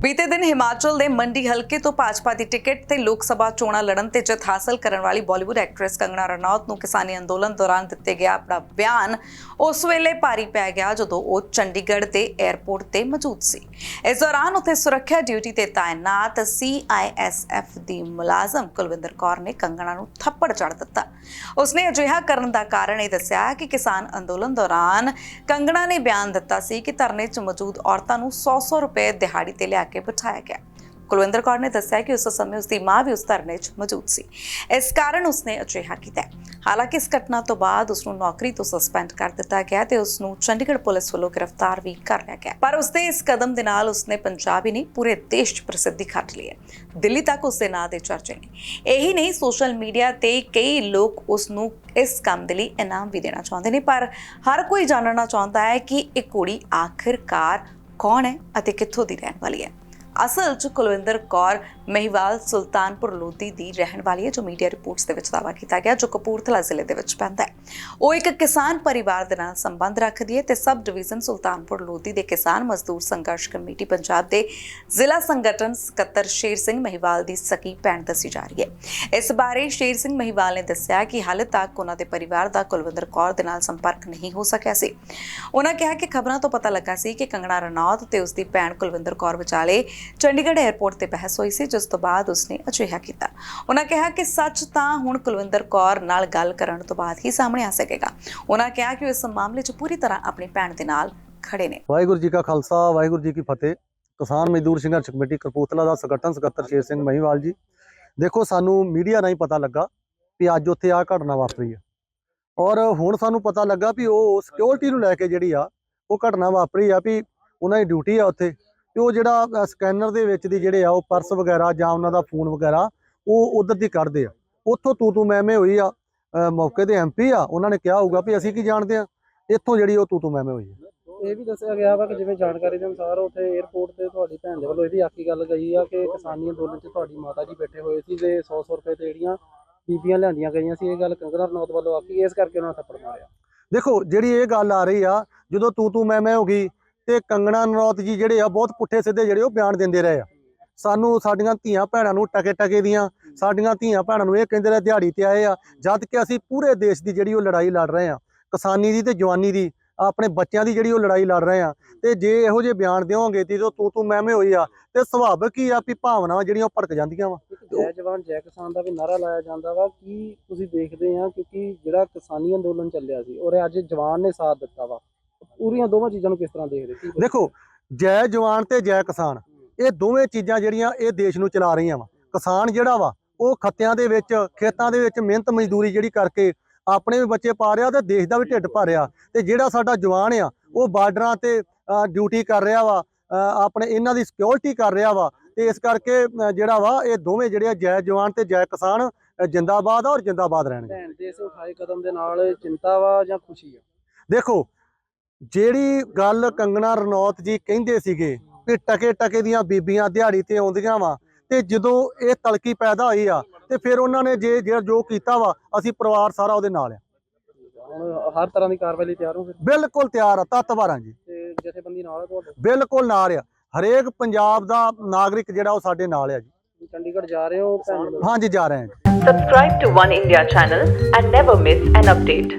ਬੀਤੇ ਦਿਨ ਹਿਮਾਚਲ ਦੇ ਮੰਡੀ ਹਲਕੇ ਤੋਂ ਭਾਜਪਾ ਦੀ ਟਿਕਟ ਤੇ ਲੋਕ ਸਭਾ ਚੋਣਾਂ ਲੜਨ ਤੇ ਜਿੱਤ ਹਾਸਲ ਕਰਨ ਵਾਲੀ ਬਾਲੀਵੁੱਡ ਐਕਟਰੈਸ ਕੰਗਣਾ ਰਣੌਤ ਨੂੰ ਕਿਸਾਨੀ ਅੰਦੋਲਨ ਦੌਰਾਨ ਦਿੱਤੇ ਗਿਆ ਆਪਣਾ ਬਿਆਨ। ਉਸ ਵੇਲੇ ਭਾਰੀ ਪੈ ਗਿਆ ਜਦੋਂ ਉਹ ਚੰਡੀਗੜ੍ਹ ਦੇ 에ਅਰਪੋਰਟ ਤੇ ਮੌਜੂਦ ਸੀ। ਇਸ ਦੌਰਾਨ ਉੱਥੇ ਸੁਰੱਖਿਆ ਡਿਊਟੀ ਤੇ ਤਾਇਨਾਤ ਸੀਆਈਐਸਐਫ ਦੀ ਮੁਲਾਜ਼ਮ ਕੁਲਵਿੰਦਰ ਕੌਰ ਨੇ ਕੰਗਣਾ ਨੂੰ ਥੱਪੜ ਚੜ ਦਿੱਤਾ। ਉਸਨੇ ਅਜਿਹਾ ਕਰਨ ਦਾ ਕਾਰਨ ਇਹ ਦੱਸਿਆ ਕਿ ਕਿਸਾਨ ਅੰਦੋਲਨ ਦੌਰਾਨ ਕੰਗਣਾ ਨੇ ਬਿਆਨ ਦਿੱਤਾ ਸੀ ਕਿ ਧਰਨੇ 'ਚ ਮੌਜੂਦ ਔਰਤਾਂ ਨੂੰ 100-100 ਰੁਪਏ ਦਿਹਾੜੀ ਤੇ ਲਿਆ ਕੇ ਬਿਠਾਇਆ ਗਿਆ। ਕੁਲਵਿੰਦਰ ਕੌਰ ਨੇ ਦੱਸਿਆ ਕਿ ਉਸ ਸਮੇਂ ਉਸ ਦੀ ਮਾਂ ਵੀ ਉਸ ਧਰਨੇ 'ਚ ਮੌਜੂਦ ਸੀ। ਇਸ ਕਾਰਨ ਉਸਨੇ ਅਜਿਹਾ ਕੀਤਾ ਹਾਲਾਂਕਿ ਇਸ ਘਟਨਾ ਤੋਂ ਬਾਅਦ ਉਸ ਨੂੰ ਨੌਕਰੀ ਤੋਂ ਸਸਪੈਂਡ ਕਰ ਦਿੱਤਾ ਗਿਆ ਤੇ ਉਸ ਨੂੰ ਚੰਡੀਗੜ੍ਹ ਪੁਲਿਸ ਵੱਲੋਂ ਗ੍ਰਿਫਤਾਰ ਵੀ ਕਰ ਲਿਆ ਗਿਆ। ਪਰ ਉਸਦੇ ਇਸ ਕਦਮ ਦੇ ਨਾਲ ਉਸਨੇ ਪੰਜਾਬ ਹੀ ਨਹੀਂ ਪੂਰੇ ਦੇਸ਼ 'ਚ ਪ੍ਰਸਿੱਧੀ ਖੱਟ ਲਈ ਹੈ। ਦਿੱਲੀ ਤੱਕ ਉਸਦੇ ਨਾਂ ਦੇ ਚਰਚੇ ਨੇ। ਇਹੀ ਨਹੀਂ, ਸੋਸ਼ਲ ਮੀਡੀਆ ਤੇ ਕਈ ਲੋਕ ਉਸ ਨੂੰ ਇਸ ਕੰਮ ਦੇ ਲਈ ਇਨਾਮ ਵੀ ਦੇਣਾ ਚਾਹੁੰਦੇ ਨੇ, ਪਰ ਹਰ ਕੋਈ ਜਾਣਨਾ ਚਾਹੁੰਦਾ ਹੈ ਕਿ ਇਹ ਕੁੜੀ ਆਖਿਰਕਾਰ ਕੌਣ ਹੈ ਅਤੇ ਕਿੱਥੋਂ ਦੀ ਰਹਿਣ ਵਾਲੀ ਹੈ? ਅਸਲ 'ਚ ਕੁਲਵਿੰਦਰ ਕੌਰ ਮਹੀਵਾਲ ਸੁਲਤਾਨਪੁਰ ਲੋਧੀ ਦੀ ਰਹਿਣ ਵਾਲੀ ਹੈ, ਜੋ ਮੀਡੀਆ ਰਿਪੋਰਟਸ ਦੇ ਵਿੱਚ ਦਾਅਵਾ ਕੀਤਾ ਗਿਆ, ਜੋ ਕਪੂਰਥਲਾ ਜ਼ਿਲ੍ਹੇ ਦੇ ਵਿੱਚ ਪੈਂਦਾ ਹੈ। ਉਹ ਇੱਕ ਕਿਸਾਨ ਪਰਿਵਾਰ ਦੇ ਨਾਲ ਸੰਬੰਧ ਰੱਖਦੀ ਹੈ ਤੇ ਸਬ ਡਿਵੀਜ਼ਨ ਸੁਲਤਾਨਪੁਰ ਲੋਧੀ ਦੇ ਕਿਸਾਨ ਮਜ਼ਦੂਰ ਸੰਘਰਸ਼ ਕਮੇਟੀ ਪੰਜਾਬ ਦੇ ਜ਼ਿਲ੍ਹਾ ਸੰਗਠਨ ਸਕੱਤਰ ਸ਼ੇਰ ਸਿੰਘ ਮਹੀਵਾਲ ਦੀ ਸਕੀ ਭੈਣ ਦੱਸੀ ਜਾ ਰਹੀ ਹੈ। ਇਸ ਬਾਰੇ ਸ਼ੇਰ ਸਿੰਘ ਮਹੀਵਾਲ ਨੇ ਦੱਸਿਆ ਕਿ ਹਾਲੇ ਤੱਕ ਉਹਨਾਂ ਦੇ ਪਰਿਵਾਰ ਦਾ ਕੁਲਵਿੰਦਰ ਕੌਰ ਦੇ ਨਾਲ ਸੰਪਰਕ ਨਹੀਂ ਹੋ ਸਕਿਆ ਸੀ। ਉਹਨਾਂ ਕਿਹਾ ਕਿ ਖਬਰਾਂ ਤੋਂ ਪਤਾ ਲੱਗਾ ਸੀ ਕਿ ਕੰਗਣਾ ਰਣੌਤ ਤੇ ਉਸ ਦੀ ਭੈਣ ਕੁਲਵਿੰਦਰ ਕੌਰ ਵਿਚਾਲੇ ਚੰਡੀਗੜ੍ਹ 에ਅਰਪੋਰਟ ਤੇ ਬਹਿਸ ਹੋਈ ਸੀ, ਜਿਸ ਤੋਂ ਬਾਅਦ ਉਸਨੇ ਅਜਿਹਾ ਕੀਤਾ। ਉਹਨਾਂ ਕਿਹਾ ਕਿ ਸੱਚ ਤਾਂ ਹੁਣ ਕੁਲਵਿੰਦਰ ਕੌਰ ਨਾਲ ਗੱਲ ਕਰਨ ਤੋਂ ਬਾਅਦ ਹੀ ਸਾਹਮਣੇ ਆ ਸਕੇਗਾ। ਉਹਨਾਂ ਕਿਹਾ ਕਿ ਇਸ ਮਾਮਲੇ 'ਚ ਪੂਰੀ ਤਰ੍ਹਾਂ ਆਪਣੀ ਭੈਣ ਦੇ ਨਾਲ ਖੜੇ ਨੇ। ਵਾਹਿਗੁਰੂ ਜੀ ਕਾ ਖਾਲਸਾ, ਵਾਹਿਗੁਰੂ ਜੀ ਕੀ ਫਤਿਹ। ਕਿਸਾਨ ਮਜ਼ਦੂਰ ਸੰਘਰਸ਼ ਕਮੇਟੀ ਕਰਪੂਤਲਾ ਦਾ ਸੰਗਠਨ ਸਕੱਤਰ ਸ਼ੇਰ ਸਿੰਘ ਮਹੀਵਾਲ ਜੀ। ਦੇਖੋ, ਸਾਨੂੰ ਮੀਡੀਆ ਰਾਹੀਂ ਪਤਾ ਲੱਗਾ ਵੀ ਅੱਜ ਉੱਥੇ ਆ ਘਟਨਾ ਵਾਪਰੀ ਹੈ ਔਰ ਹੁਣ ਸਾਨੂੰ ਪਤਾ ਲੱਗਾ ਵੀ ਉਹ ਸਿਕਿਉਰਿਟੀ ਨੂੰ ਲੈ ਕੇ ਜਿਹੜੀ ਆ, ਉਹ ਘਟਨਾ ਵਾਪਰੀ ਆ ਵੀ ਉਹਨਾਂ ਦੀ ਡਿਊਟੀ ਆ ਉੱਥੇ। ਤੇ ਉਹ ਜਿਹੜਾ ਸਕੈਨਰ ਦੇ ਵਿੱਚ ਦੀ ਜਿਹੜੇ ਆ ਉਹ ਪਰਸ ਵਗੈਰਾ ਜਾਂ ਉਹਨਾਂ ਦਾ ਫੋਨ ਵਗੈਰਾ ਉਹ ਉਧਰ ਦੀ ਕੱਢਦੇ ਆ। ਉੱਥੋਂ ਤੂੰ ਤੂੰ ਮੈਂ ਮੈਂ ਹੋਈ ਆ ਮੌਕੇ ਦੇ ਐਮਪੀ ਆ ਉਹਨਾਂ ਨੇ ਕਿਹਾ ਹੋਊਗਾ ਵੀ ਅਸੀਂ ਕੀ ਜਾਣਦੇ ਆ? ਇੱਥੋਂ ਜਿਹੜੀ ਉਹ ਤੂੰ ਤੂੰ ਮੈਂ ਮੈਂ ਹੋਈ ਆ। ਇਹ ਵੀ ਦੱਸਿਆ ਗਿਆ ਵਾ ਕਿ ਜਿਵੇਂ ਜਾਣਕਾਰੀ ਦੇ ਅਨੁਸਾਰ ਉੱਥੇ 에ਅਰਪੋਰਟ ਤੇ ਤੁਹਾਡੀ ਭੈਣ ਦੇ ਵੱਲੋਂ ਇਹ ਵੀ ਆਖੀ ਗੱਲ ਗਈ ਆ ਕਿ ਕਿਸਾਨੀ ਅੰਦੋਲਨ 'ਚ ਤੁਹਾਡੀ ਮਾਤਾ ਜੀ ਬੈਠੇ ਹੋਏ ਸੀ ਤੇ 100-100 ਰੁਪਏ ਤੇ ਜਿਹੜੀਆਂ ਬੀਬੀਆਂ ਲਿਆਂਦੀਆਂ ਗਈਆਂ ਸੀ ਇਹ ਗੱਲ ਕੰਗਨਾ ਰਣੌਤ ਵੱਲੋਂ ਆਖੀ ਇਸ ਕਰਕੇ ਉਹਨਾਂ ਥੱਪੜ ਮਾਰਿਆ। ਦੇਖੋ ਜਿਹੜੀ ਇਹ ਗੱਲ ਆ ਰਹੀ ਆ ਜਦੋਂ ਤੂੰ ਤੂੰ ਮੈਂ ਮੈਂ ਹੋ ਗਈ ਤੇ ਕੰਗਣਾ ਨਰੌਤ ਜੀ ਜਿਹੜੇ ਆ ਬਹੁਤ ਪੁੱਠੇ ਸਿੱਧੇ ਜਿਹੜੇ ਉਹ ਬਿਆਨ ਦਿੰਦੇ ਰਹੇ ਆ। ਸਾਨੂੰ ਸਾਡੀਆਂ ਧੀਆਂ ਭੈਣਾਂ ਨੂੰ ਟਕੇ ਟਕੇ ਦੀਆਂ, ਸਾਡੀਆਂ ਧੀਆਂ ਭੈਣਾਂ ਨੂੰ ਇਹ ਕਹਿੰਦੇ ਰਹੇ ਦਿਹਾੜੀ ਤੇ ਆਏ ਆ, ਜਦ ਕਿ ਅਸੀਂ ਪੂਰੇ ਦੇਸ਼ ਦੀ ਜਿਹੜੀ ਉਹ ਲੜਾਈ ਲੜ ਰਹੇ ਆ, ਕਿਸਾਨੀ ਦੀ ਤੇ ਜਵਾਨੀ ਦੀ, ਆਪਣੇ ਬੱਚਿਆਂ ਦੀ ਜਿਹੜੀ ਉਹ ਲੜਾਈ ਲੜ ਰਹੇ ਆ। ਤੇ ਜੇ ਇਹੋ ਜਿਹੇ ਬਿਆਨ ਦਿਓਗੇ ਤੇ ਜਦੋਂ ਤੂੰ ਤੂੰ ਮੈਂ ਹੋਈ ਆ, ਤੇ ਸੁਭਾਵਿਕ ਹੀ ਆ ਵੀ ਭਾਵਨਾਵਾਂ ਜਿਹੜੀਆਂ ਉਹ ਭੜਕ ਜਾਂਦੀਆਂ ਵਾ? ਜੈ ਜਵਾਨ, ਜੈ ਕਿਸਾਨ ਦਾ ਵੀ ਨਾਰਾ ਲਾਇਆ ਜਾਂਦਾ ਵਾ ਕੀ ਤੁਸੀਂ ਦੇਖਦੇ ਆ ਕਿਉਂਕਿ ਜਿਹੜਾ ਕਿਸਾਨੀ ਅੰਦੋਲਨ ਚੱਲਿਆ ਸੀ, ਔਰ ਅੱਜ ਜਵਾਨ ਨੇ ਸਾਥ ਦਿੱਤਾ ਵਾ। ਪੂਰੀਆਂ ਦੋਵਾਂ ਚੀਜ਼ਾਂ ਨੂੰ ਕਿਸ ਤਰ੍ਹਾਂ ਦੇਖਦੇ ਦੇਖੋ ਜੈ ਜਵਾਨ ਤੇ ਜੈ ਕਿਸਾਨ। ਇਹ ਦੋਵੇਂ ਚੀਜ਼ਾਂ ਜਿਹੜੀਆਂ ਇਹ ਦੇਸ਼ ਨੂੰ ਚਲਾ ਰਹੀਆਂ ਵਾ। ਕਿਸਾਨ ਜਿਹੜਾ ਵਾ ਉਹ ਖੱਤਿਆਂ ਦੇ ਵਿੱਚ ਖੇਤਾਂ ਦੇ ਵਿੱਚ ਮਿਹਨਤ ਮਜ਼ਦੂਰੀ ਜਿਹੜੀ ਕਰਕੇ ਆਪਣੇ ਵੀ ਬੱਚੇ ਪਾ ਰਿਹਾ ਤੇ ਦੇਸ਼ ਦਾ ਵੀ ਢਿੱਡ ਭਰ ਰਿਹਾ। ਤੇ ਜਿਹੜਾ ਸਾਡਾ ਜਵਾਨ ਆ ਉਹ ਬਾਰਡਰਾਂ ਤੇ ਡਿਊਟੀ ਕਰ ਰਿਹਾ ਵਾ ਆਪਣੇ ਇਹਨਾਂ ਦੀ ਸਿਕਿਉਰਿਟੀ ਕਰ ਰਿਹਾ ਵਾ। ਤੇ ਇਸ ਕਰਕੇ ਜਿਹੜਾ ਵਾ ਇਹ ਦੋਵੇਂ ਜਿਹੜੇ ਜੈ ਜਵਾਨ ਤੇ ਜੈ ਕਿਸਾਨ ਜਿੰਦਾਬਾਦ ਆ ਔਰ ਜਿੰਦਾਬਾਦ ਰਹਿਣਗੇ। ਭੈਣ ਦੇ ਇਸ ਉਠਾਏ ਕਦਮ ਦੇ ਨਾਲ ਚਿੰਤਾ ਵਾ ਜਾਂ ਖੁਸ਼ੀ ਆ? ਦੇਖੋ ਜਿਹੜੀ ਗੱਲ ਕੰਗਣਾ ਰਣੌਤ ਜੀ ਕਹਿੰਦੇ ਸੀਗੇ ਕਿ ਟਕੇ ਟਕੇ ਦੀਆਂ ਬੀਬੀਆਂ ਦਿਹਾੜੀ ਤੇ ਆਉਂਦੀਆਂ ਵਾ ਤੇ ਜਦੋਂ ਇਹ ਤਲਕੀ ਪੈਦਾ ਹੋਈ ਆ ਤੇ ਫਿਰ ਉਹਨਾਂ ਨੇ ਜੇ ਜੇ ਜੋ ਕੀਤਾ ਵਾ ਅਸੀਂ ਪਰਿਵਾਰ ਸਾਰਾ ਉਹਦੇ ਨਾਲ ਆ ਹੁਣ ਹਰ ਤਰ੍ਹਾਂ ਦੀ ਕਾਰਵਾਈ ਲਈ ਤਿਆਰ ਹੋ ਫਿਰ ਬਿਲਕੁਲ ਤਿਆਰ ਆ ਤਤਵਾਰਾਂ ਜੀ ਤੇ ਜਥੇਬੰਦੀ ਨਾਲ ਆ ਤੁਹਾਡੇ ਬਿਲਕੁਲ ਨਾਲ ਆ ਹਰੇਕ ਪੰਜਾਬ ਦਾ ਨਾਗਰਿਕ ਜਿਹੜਾ ਉਹ ਸਾਡੇ ਨਾਲ ਆ ਜੀ ਚੰਡੀਗੜ੍ਹ ਜਾ ਰਹੇ ਹੋ ਭੈਣ? ਹਾਂਜੀ ਜਾ ਰਹੇ ਹਾਂ ਜੀ। Subscribe to One India channel and never miss an update.